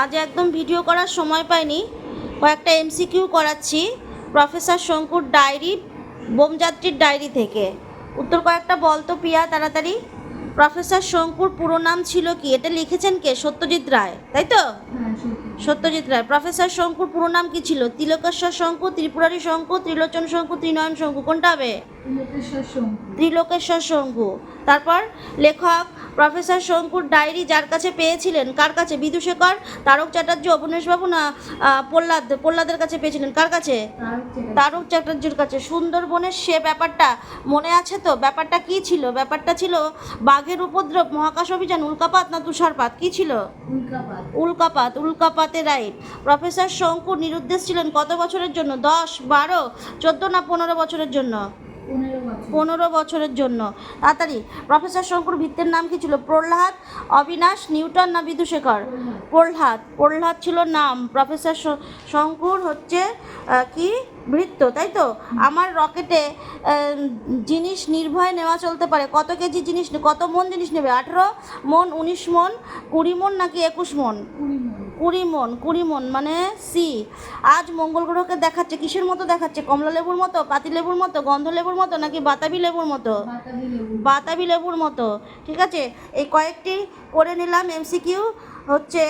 আজ একদম ভিডিও করার সময় পাইনি। কয়েকটা এমসিকিউ করাচ্ছি। প্রফেসর শঙ্কুর ডায়েরি বোমযাত্রীর ডায়েরি থেকে। উত্তর কয়েকটা বলতো পিয়া তাড়াতাড়ি। প্রফেসর শঙ্কুর পুরো নাম ছিল কি? এটা লিখেছেন কে? সত্যজিৎ রায় তাই তো? হ্যাঁ সত্যি। সত্যজিৎ রায়। প্রফেসর শঙ্কুর পুরো নাম কি ছিল? তিলকেশ্বর শঙ্কু ত্রিপুরারি শঙ্কু ত্রিলোচন শঙ্কু ত্রিনয়ন শঙ্কু কোনটা হবে? ত্রিলোকেশ্বর শঙ্কু। তারপর লেখক প্রফেসর শঙ্কুর ডায়েরি যার কাছে পেয়েছিলেন কার কাছে? বিদুশেখর তারক চ্যাটার্জি অবনীশবাবু না প্রহ্লাদ প্রহ্লাদের কাছে পেয়েছিলেন কার কাছে? তারক চ্যাটার্জির কাছে। সুন্দরবনের সে ব্যাপারটা মনে আছে তো? ব্যাপারটা কি ছিল? ব্যাপারটা ছিল বাঘের উপদ্রব মহাকাশ অভিযান উল্কাপাত না তুষারপাত? কি ছিল? উল্কাপাত। উল্কাপাত উল্কাপাতে রাইট। প্রফেসর শঙ্কু নিরুদ্দেশ ছিলেন কত বছরের জন্য? দশ বারো চোদ্দ না পনেরো বছরের জন্য? পনেরো বছরের জন্য। তাড়াতাড়ি প্রফেসর শঙ্কুর ভিত্তের নাম কি ছিল? প্রহ্লাদ অবিনাশ নিউটন না বিদুশেখর প্রহ্লাদ প্রহ্লাদ ছিল নাম। প্রফেসর শঙ্কুর হচ্ছে কি? বৃত্ত তাই তো? আমার রকেটে জিনিস নির্ভয়ে নেওয়া চলতে পারে। কত কেজি জিনিস কত মন জিনিস নেবে? আঠেরো মন উনিশ মন কুড়ি মন নাকি একুশ মন? কুড়ি মন কুড়ি মন মানে সি। আজ মঙ্গল গ্রহকে দেখাচ্ছে কিসের মতো দেখাচ্ছে? কমলা লেবুর মতো পাতি লেবুর মতো গন্ধ লেবুর মতো নাকি বাতাবি লেবুর মতো। বাতাবি লেবুর মতো ঠিক আছে? এই কয়েকটি করে নিলাম এমসিকিউ হচ্ছে